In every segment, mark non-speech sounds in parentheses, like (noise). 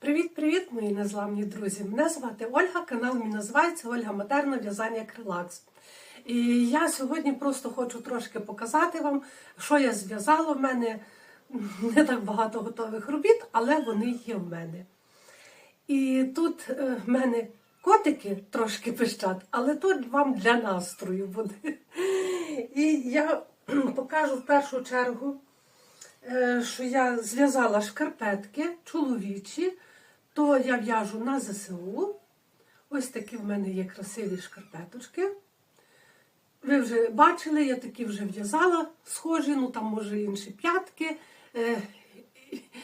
Привіт-привіт, мої незламні друзі! Мене звати Ольга, канал мій називається Ольга Модерна в'язання крилакс. І я сьогодні просто хочу трошки показати вам, що я зв'язала. В мене не так багато готових робіт, але вони є в мене. І тут е, в мене котики трошки пищать, але тут вам для настрою буде. І я покажу в першу чергу, е, що я зв'язала шкарпетки чоловічі, то я в'яжу на ЗСУ. Ось такі в мене є красиві шкарпеточки. Ви вже бачили, я такі вже в'язала схожі, ну там може інші п'ятки, е,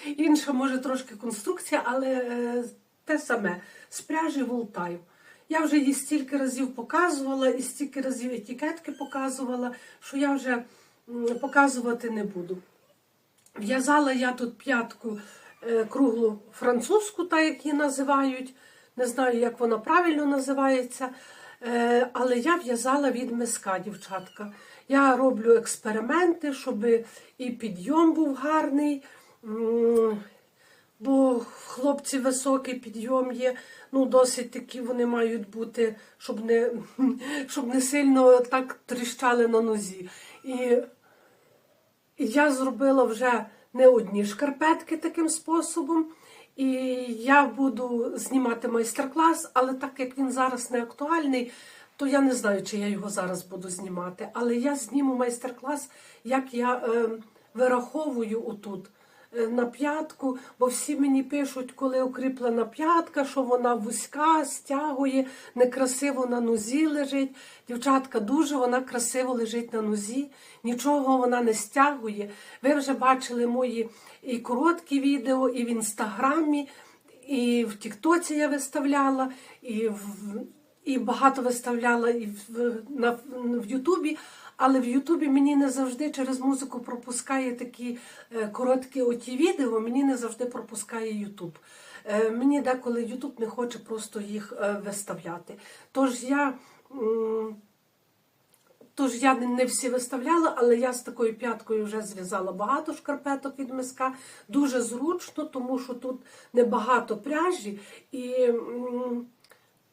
інша може трошки конструкція, але е, те саме з пряжі Волтаю. Я вже її стільки разів показувала і стільки разів етикетки показувала, що я вже показувати не буду. В'язала я тут п'ятку круглу французьку, так як її називають. Не знаю, як вона правильно називається. Е, але я в'язала від миска, дівчатка. Я роблю експерименти, щоб і підйом був гарний. Бо хлопці високий підйом є, ну досить такі вони мають бути, щоб не, (laughs) щоб не сильно так тріщали на нозі. І я зробила вже не одні шкарпетки таким способом. І я буду знімати майстер-клас, але так як він зараз не актуальний, то я не знаю, чи я його зараз буду знімати. Але я зніму майстер-клас, як я е, вираховую отут на п'ятку, бо всі мені пишуть, коли укріплена п'ятка, що вона вузька, стягує, некрасиво на нозі лежить. Дівчатка, дуже вона красиво лежить на нозі, нічого вона не стягує. Ви вже бачили мої і короткі відео, і в інстаграмі, і в Тіктоці я виставляла, і в. І багато виставляла і в, на, в Ютубі, але в Ютубі мені не завжди через музику пропускає такі е, короткі оті відео, мені не завжди пропускає Ютуб. Е, мені деколи Ютуб не хоче просто їх е, виставляти. Тож я. Тож я не- всі виставляла, але я з такою п'яткою вже зв'язала багато шкарпеток від миска. Дуже зручно, тому що тут небагато пряжі. І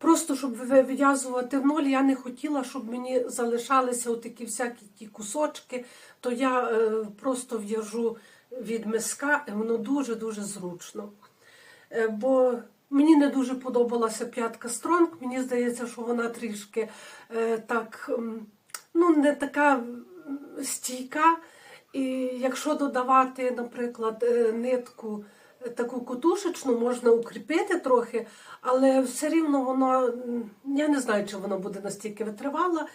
просто щоб вив'язувати в ноль, я не хотіла, щоб мені залишалися такі всякі ті кусочки, то я е, просто в'яжу від миска, і воно дуже-дуже зручно. Е, Бо мені не дуже подобалася п'ятка Стронг. Мені здається, що вона трішки е, так, ну, не така стійка. І якщо додавати, наприклад, е, нитку таку кутушечну, можна укріпити трохи, але все рівно воно, я не знаю, чи воно буде настільки витривало.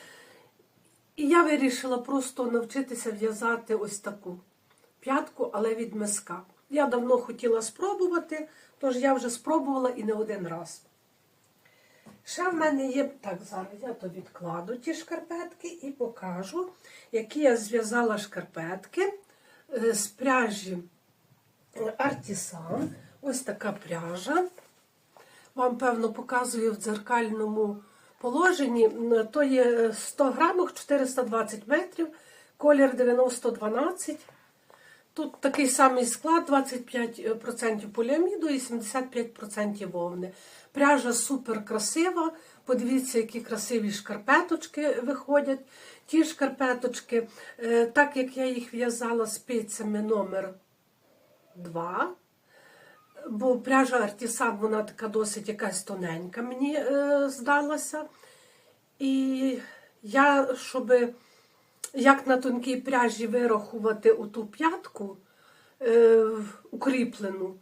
І я вирішила просто навчитися в'язати ось таку п'ятку, але від миска. Я давно хотіла спробувати, тож я вже спробувала і не один раз. Ще в мене є, так, зараз я то відкладу ті шкарпетки і покажу, які я зв'язала шкарпетки е, з пряжі Артісан. Ось така пряжа. Вам, певно, показую в дзеркальному положенні. То є 100 грамах 420 метрів, колір 9012. Тут такий самий склад: 25% поліаміду і 75% вовни. Пряжа супер красива. Подивіться, які красиві шкарпеточки виходять. Ті шкарпеточки, е, так як я їх в'язала спицями номер 2, бо пряжа Артісан, вона така досить якась тоненька, мені е, здалася. І я, щоб як на тонкій пряжі вирахувати оту п'ятку е, укріплену,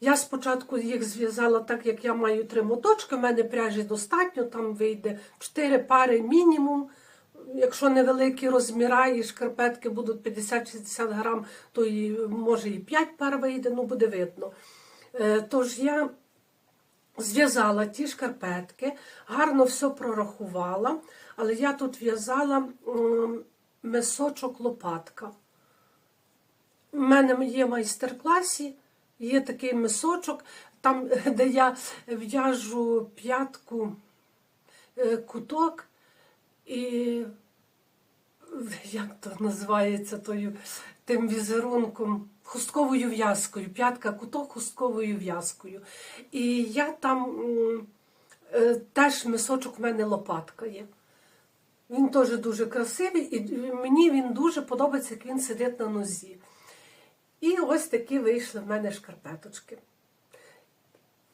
я спочатку їх зв'язала так, як я маю три моточки, в мене пряжі достатньо, там вийде 4 пари мінімум. Якщо невеликі розміра і шкарпетки будуть 50-60 грам, то і, може і 5 пар вийде, ну буде видно. Е, Тож я зв'язала ті шкарпетки, гарно все прорахувала, але я тут в'язала м, мисочок лопатка. У мене є майстер-класі, є такий мисочок, там, (laughs) де я в'яжу п'ятку е, куток, і як то називається тою, тим візерунком хустковою в'язкою, п'ятка куток хустковою в'язкою. І я там е, теж мисочок в мене лопатка є. Він теж дуже красивий, і мені він дуже подобається, як він сидить на нозі. І ось такі вийшли в мене шкарпеточки.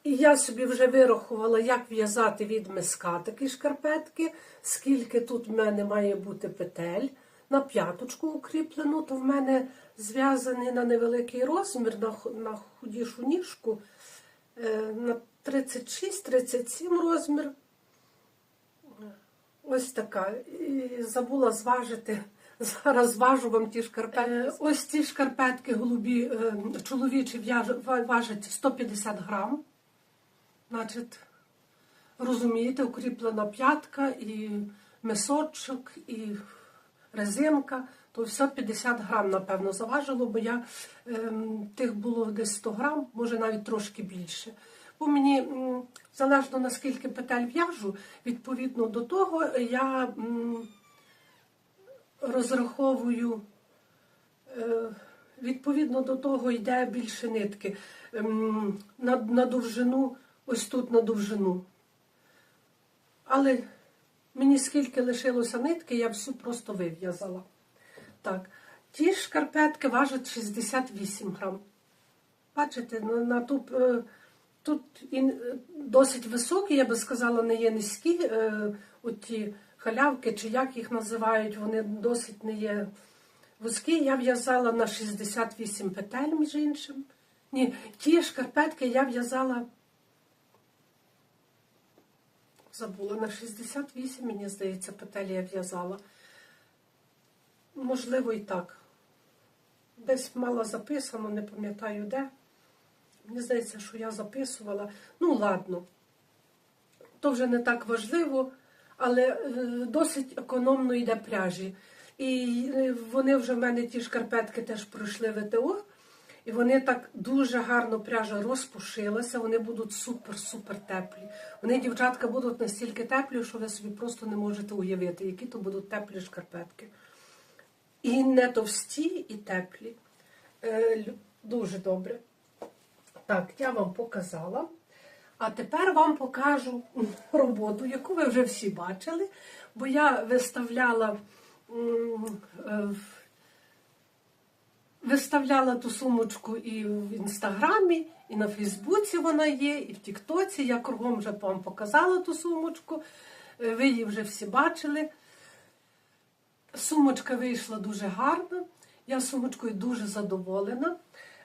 І я собі вже вирахувала, як в'язати від миска такі шкарпетки, скільки тут в мене має бути петель. На п'яточку укріплену, то в мене зв'язаний на невеликий розмір, на, на худішу ніжку, е, на 36-37 розмір. Ось така. І забула зважити. (laughs) Зараз важу вам ті шкарпетки. ось ці шкарпетки голубі, е, чоловічі важать 150 грам. Значить, розумієте, укріплена п'ятка і мисочок, і резинка, то все 50 грам, напевно, заважило, бо я ем, тих було десь 100 грам, може навіть трошки більше. Бо мені залежно наскільки петель в'яжу, відповідно до того я м, розраховую. Е, Відповідно до того йде більше нитки. Ем, На, на довжину, ось тут на довжину. Але мені скільки лишилося нитки, я всю просто вив'язала. Так, ті шкарпетки важать 68 грам. Бачите, на, ту, е, тут і е, досить високі, я би сказала, не є низькі. Е, оті халявки, чи як їх називають, вони досить не є вузькі. Я в'язала на 68 петель, між іншим. Ні, ті шкарпетки я в'язала. Забула на 68, мені здається, петель я в'язала. Можливо, і так. Десь мала записано, не пам'ятаю де. Мені здається, що я записувала. Ну, ладно. То вже не так важливо, але е, досить економно йде пряжі. І е, вони вже в мене ті шкарпетки теж пройшли ВТО. І вони так дуже гарно пряжа розпушилася, вони будуть супер-супер теплі. Вони, дівчатка, будуть настільки теплі, що ви собі просто не можете уявити, які то будуть теплі шкарпетки. І не товсті, і теплі. Е, дуже добре. Так, я вам показала. А тепер вам покажу (laughs) роботу, яку ви вже всі бачили, бо я виставляла, е, в- виставляла ту сумочку і в інстаграмі, і на Фейсбуці вона є, і в Тіктоці. Я кругом вже вам показала ту сумочку. Е, Ви її вже всі бачили. Сумочка вийшла дуже гарна. Я сумочкою дуже задоволена.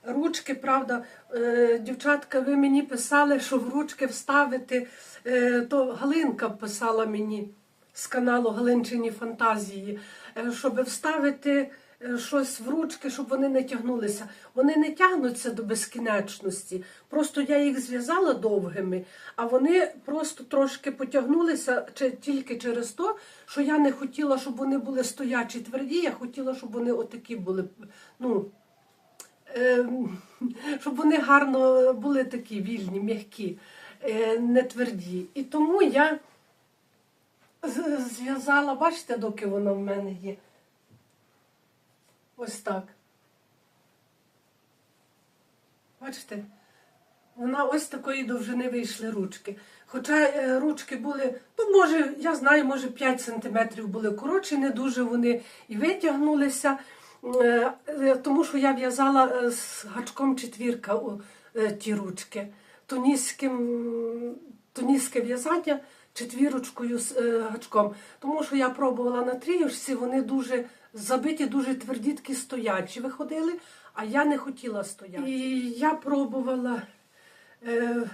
Ручки, правда, е, дівчатка, ви мені писали, що в ручки вставити, е, то Галинка писала мені з каналу Галинчині фантазії, щоб вставити щось в ручки, щоб вони не тягнулися. Вони не тягнуться до безкінечності. Просто я їх зв'язала довгими, а вони просто трошки потягнулися тільки через те, що я не хотіла, щоб вони були стоячі тверді, я хотіла, щоб вони отакі були. ну, Ем, щоб вони гарно були такі вільні, м'які, е, не тверді. І тому я зв'язала, бачите, доки воно в мене є. Ось так. Бачите? Вона ось такої довжини вийшли ручки. Хоча е, ручки були, ну, може, я знаю, може 5 см були коротші, не дуже вони і витягнулися. Е, е, Тому що я в'язала з гачком четвірка ті ручки. Тунісським, тунісське в'язання четвірочкою з гачком. Тому що я пробувала на тріюшці, вони дуже забиті, дуже тверді, такі стоячі виходили, а я не хотіла стояти. І я пробувала. Е,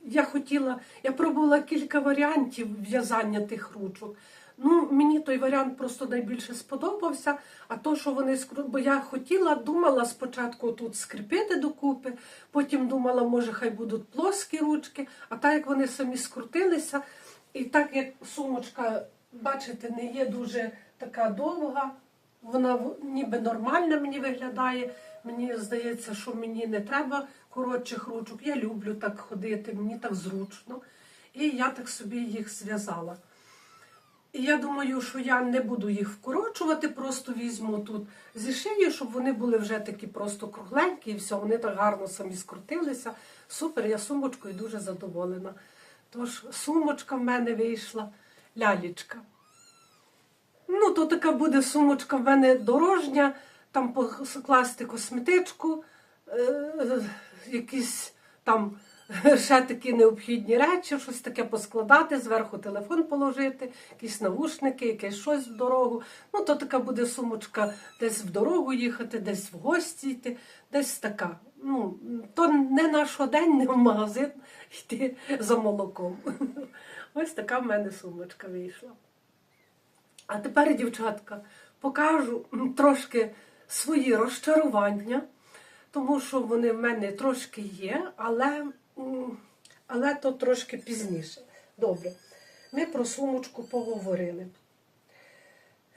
я хотіла, я пробувала кілька варіантів в'язання тих ручок. Ну, мені той варіант просто найбільше сподобався. А то, що вони скру... бо я хотіла, думала спочатку тут скріпити докупи, потім думала, може, хай будуть плоскі ручки, а так як вони самі скрутилися, і так як сумочка, бачите, не є дуже така довга, вона ніби нормальна мені виглядає. Мені здається, що мені не треба коротших ручок. Я люблю так ходити, мені так зручно. І я так собі їх зв'язала. І я думаю, що я не буду їх вкорочувати, просто візьму тут зі шиї, щоб вони були вже такі просто кругленькі, і все, вони так гарно самі скрутилися. Супер, я сумочкою дуже задоволена. Тож сумочка в мене вийшла лялічка. То така буде сумочка в мене дорожня, там покласти косметичку, е, якісь там ще такі необхідні речі, щось таке поскладати, зверху телефон положити, якісь навушники, якесь щось в дорогу. Ну, то така буде сумочка десь в дорогу їхати, десь в гості йти, десь така. Ну, то не на щодень, не в магазин (laughs) йти за молоком. Ось така в мене сумочка вийшла. А тепер, дівчатка, покажу трошки свої розчарування, тому що вони в мене трошки є, але, але то трошки пізніше. Добре, ми про сумочку поговорили.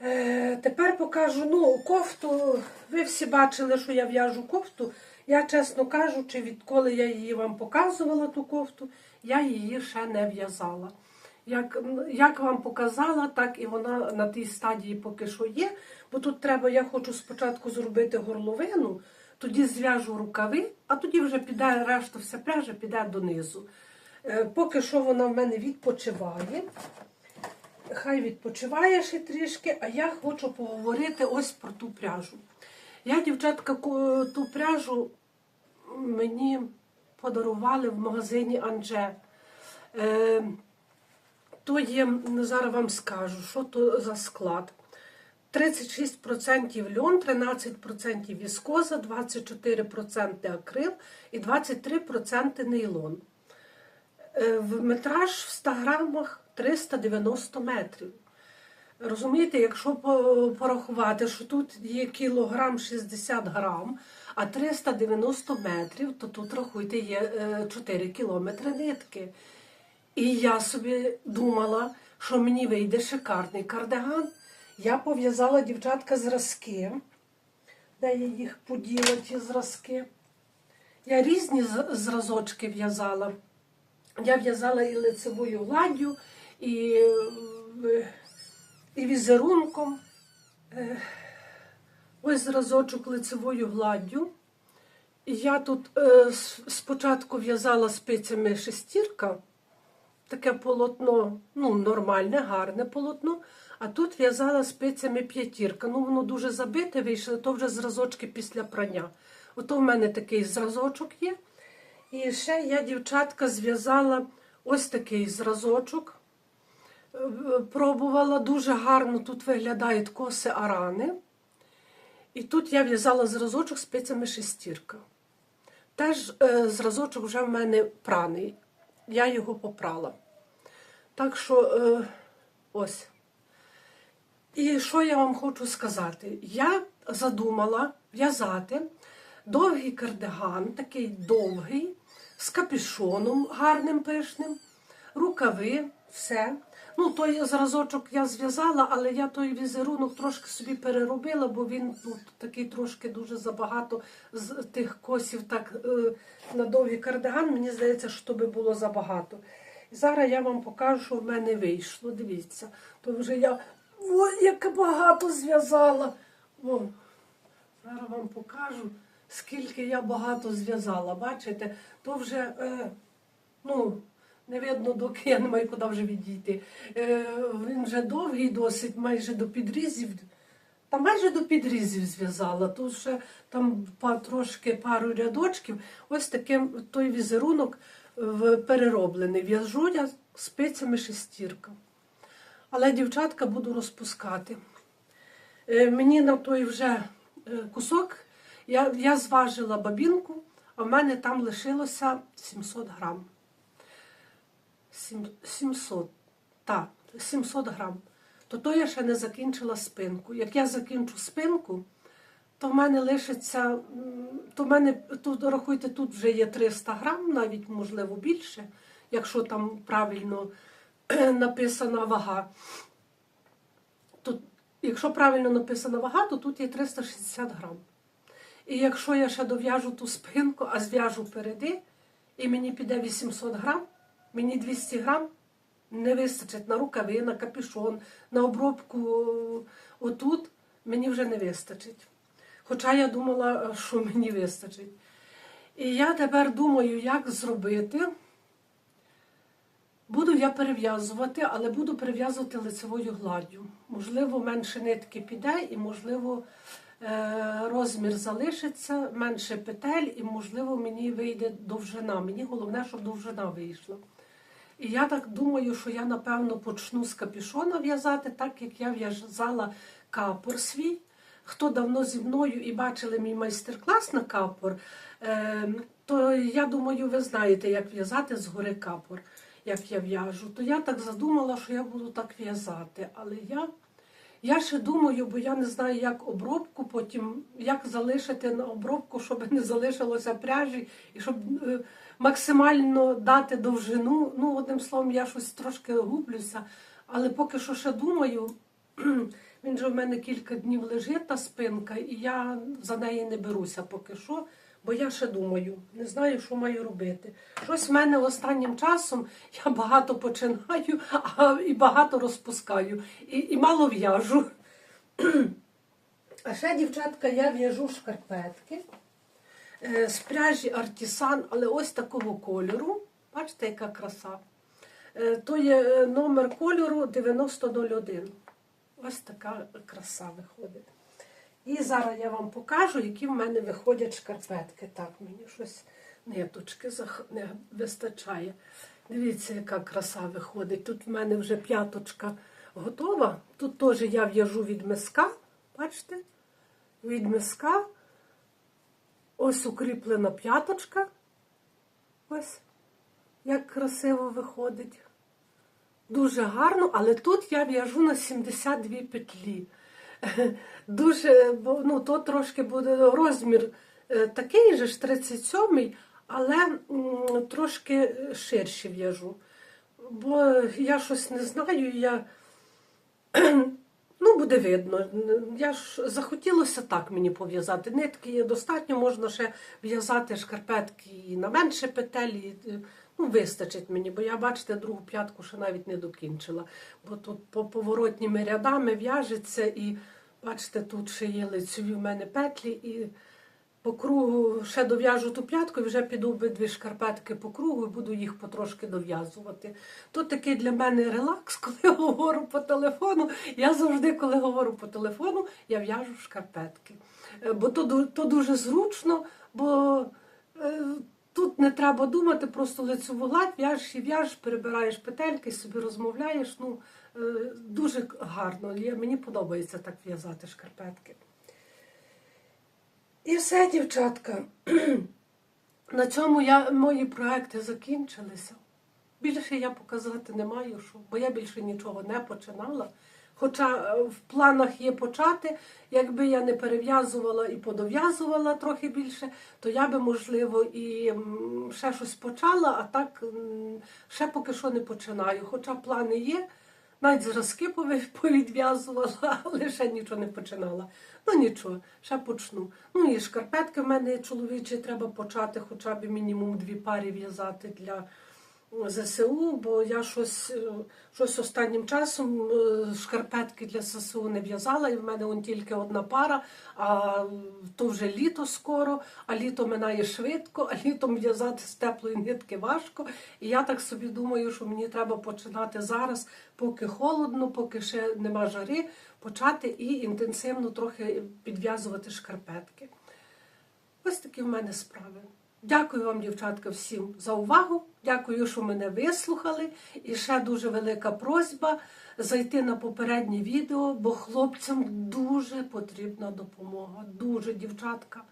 Е, тепер покажу ну, кофту. Ви всі бачили, що я в'яжу кофту. Я, чесно кажучи, відколи я її вам показувала, ту кофту, я її ще не в'язала. Як, як вам показала, так і вона на тій стадії поки що є. Бо тут треба, я хочу спочатку зробити горловину, тоді зв'яжу рукави, а тоді вже піде решта вся пряжа піде донизу. Е, поки що вона в мене відпочиває. Хай відпочиває ще трішки, а я хочу поговорити ось про ту пряжу. Я, дівчатка, ту пряжу мені подарували в магазині Анже. Е, то є, зараз вам скажу, що то за склад. 36% льон, 13% віскоза, 24% акрил і 23% нейлон. Е, В метраж в 100 грамах 390 метрів. Розумієте, якщо порахувати, що тут є кілограм 60 грам, а 390 метрів, то тут рахуйте є е, 4 кілометри нитки. І я собі думала, що мені вийде шикарний кардиган. Я пов'язала дівчатка зразки, де я їх поділа, ті зразки. Я різні зразочки в'язала. Я в'язала і лицевою гладдю, і, е, і візерунком. Е, Ось зразочок лицевою гладдю. Я тут е, спочатку в'язала спицями шестірка, таке полотно, ну, нормальне, гарне полотно. А тут в'язала спицями п'ятірка. Ну, воно дуже забите вийшло, то вже зразочки після прання. Ото в мене такий зразочок є. І ще я, дівчатка, зв'язала ось такий зразочок. Е, Пробувала дуже гарно, тут виглядають коси арани. І тут я в'язала зразочок спицями шестірка. Теж е, зразочок вже в мене праний. Я його попрала. Так що е, ось. І що я вам хочу сказати? Я задумала в'язати довгий кардиган, такий довгий, з капюшоном гарним пишним, рукави, все. Ну, той зразочок я зв'язала, але я той візерунок трошки собі переробила, бо він ну, такий трошки дуже забагато з тих косів так е, на довгий кардиган. Мені здається, що то би було забагато. Зараз я вам покажу, що в мене вийшло. Дивіться, то вже я ой, як багато зв'язала. О, зараз вам покажу, скільки я багато зв'язала. Бачите, то вже, е, ну, не видно, доки я не маю куди вже відійти. Е, він вже довгий, досить, майже до підрізів. Та майже до підрізів зв'язала. Тут ще там трошки пару рядочків. Ось таким той візерунок перероблений. В'яжу я спицями шестірка. Але дівчатка буду розпускати. Е, Мені на той вже е, кусок, я, я зважила бабінку, а в мене там лишилося 700 грам. 700, так, 700 грам. То то я ще не закінчила спинку. Як я закінчу спинку, то в мене лишиться, то в мене тут, рахуйте, тут вже є 300 грам, навіть можливо більше, якщо там правильно написана вага. То, якщо правильно написана вага, то тут є 360 грам. І якщо я ще дов'яжу ту спинку, а зв'яжу переди, і мені піде 800 грам, мені 200 грам не вистачить на рукави, на капюшон, на обробку отут, мені вже не вистачить. Хоча я думала, е, що мені вистачить. І я тепер думаю, як зробити. Буду я перев'язувати, але буду перев'язувати лицевою гладдю. Можливо, менше нитки піде, і, можливо, е, розмір залишиться, менше петель, і, можливо, мені вийде довжина. Мені головне, щоб довжина вийшла. І я так думаю, що я напевно почну з капюшона в'язати, так як я в'язала капор свій. Хто давно зі мною і бачили мій майстер-клас на капор, е, то я думаю, ви знаєте, як в'язати згори капор, як я в'яжу. То я так задумала, що я буду так в'язати. Але я, я ще думаю, бо я не знаю, як обробку потім, як залишити на обробку, щоб не залишилося пряжі, і щоб е, максимально дати довжину. Ну, одним словом, я щось трошки гублюся, але поки що ще думаю. Він же в мене кілька днів лежить та спинка, і я за неї не беруся поки що, бо я ще думаю, не знаю, що маю робити. Щось в мене останнім часом я багато починаю а, і багато розпускаю, і, і мало в'яжу. А ще, дівчатка, я в'яжу шкарпетки е, з пряжі Артісан, але ось такого кольору. Бачите, яка краса. Е, То є е, номер кольору 9001. Ось така краса виходить. І зараз я вам покажу, які в мене виходять шкарпетки. Так, мені щось ниточки не вистачає. Дивіться, яка краса виходить. Тут в мене вже п'яточка готова. Тут теж я в'яжу від миска. Бачите? Від миска. Ось укріплена п'яточка. Ось як красиво виходить. Дуже гарно, але тут я в'яжу на 72 петлі. (laughs) Дуже, ну, то трошки буде розмір е, такий же ж 37 але трошки ширше в'яжу. Бо я щось не знаю, я. (clears throat) Ну, буде видно. Я ж захотілося так мені пов'язати. Нитки є достатньо, можна ще в'язати шкарпетки і на менше петель. Е, ну, вистачить мені, бо я, бачите, другу п'ятку ще навіть не докінчила. Бо тут по поворотніми рядами в'яжеться і, бачите, тут ще є лицеві в мене петлі. І по кругу ще дов'яжу ту п'ятку і вже піду обидві шкарпетки по кругу і буду їх потрошки дов'язувати. Тут такий для мене релакс, (laughs) коли я говорю по телефону. Я завжди, коли говорю по телефону, я в'яжу шкарпетки. Е, Бо то, то дуже зручно, бо е, тут не треба думати, просто лицеву гладь, в'яжеш і в'яжеш, перебираєш петельки, собі розмовляєш. Ну, е, дуже гарно. Мені подобається так в'язати шкарпетки. І все, дівчатка. (clears throat) На цьому я, мої проекти закінчилися. Більше я показати не маю, бо я більше нічого не починала. Хоча е, в планах є почати, якби я не перев'язувала і подов'язувала трохи більше, то я би, можливо, і ще щось почала, а так ще поки що не починаю. Хоча плани є, навіть зразки (laughs) повідв'язувала, але ще нічого не починала. Ну нічого, ще почну. Ну і шкарпетки в мене чоловічі треба почати, хоча б мінімум дві пари в'язати для ЗСУ, бо я щось, е, щось останнім часом е, шкарпетки для ЗСУ не в'язала, і в мене он тільки одна пара, а то вже літо скоро, а літо минає швидко, а літом в'язати з теплої нитки важко. І я так собі думаю, що мені треба починати зараз, поки холодно, поки ще нема жари, почати і інтенсивно трохи підв'язувати шкарпетки. Ось такі в мене справи. Дякую вам, дівчатка, всім за увагу. Дякую, що мене вислухали. І ще дуже велика просьба зайти на попереднє відео, бо хлопцям дуже потрібна допомога. Дуже, дівчатка.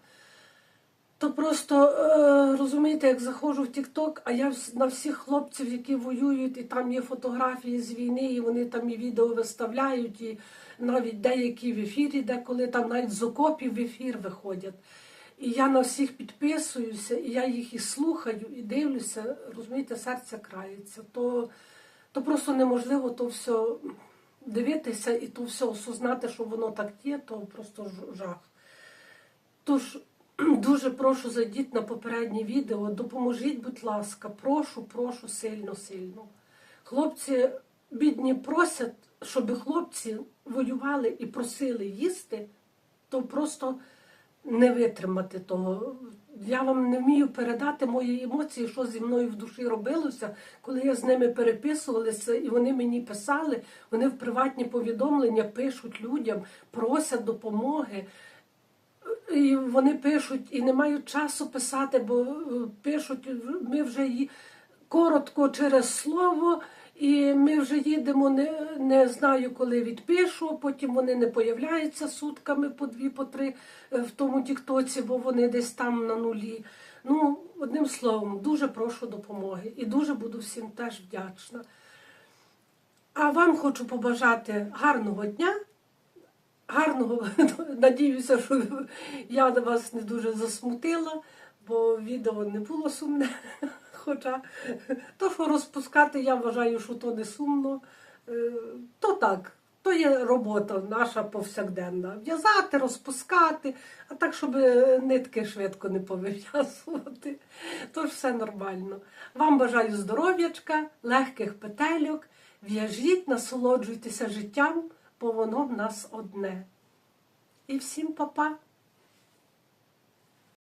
То просто е, розумієте, як заходжу в Тік-Ток, а я на всіх хлопців, які воюють, і там є фотографії з війни, і вони там і відео виставляють, і навіть деякі в ефірі, деколи там навіть з окопів в ефір виходять. І я на всіх підписуюся, і я їх і слухаю, і дивлюся, розумієте, серце крається. То, то просто неможливо то все дивитися і то все осознати, що воно так є, то просто жах. Тож (clears throat) дуже прошу зайдіть на попереднє відео, допоможіть, будь ласка, прошу, прошу сильно, сильно. Хлопці бідні просять, щоб хлопці воювали і просили їсти, то просто не витримати того. Я вам не вмію передати мої емоції, що зі мною в душі робилося, коли я з ними переписувалася, і вони мені писали, вони в приватні повідомлення пишуть людям, просять допомоги. І вони пишуть і не мають часу писати, бо е, пишуть, ми вже її коротко через слово, і ми вже їдемо, не, не знаю, коли відпишу, потім вони не появляються сутками по дві, по три е, в тому тіктоці, бо вони десь там на нулі. Ну, одним словом, дуже прошу допомоги і дуже буду всім теж вдячна. А вам хочу побажати гарного дня гарного. (laughs) Надіюся, що я вас не дуже засмутила, бо відео не було сумне. Хоча то, що розпускати, я вважаю, що то не сумно. Е, То так, то є робота наша повсякденна. В'язати, розпускати, а так, щоб нитки швидко не повив'язувати. Тож все нормально. Вам бажаю здоров'ячка, легких петельок. В'яжіть, насолоджуйтеся життям, бо воно в нас одне. І всім па-па!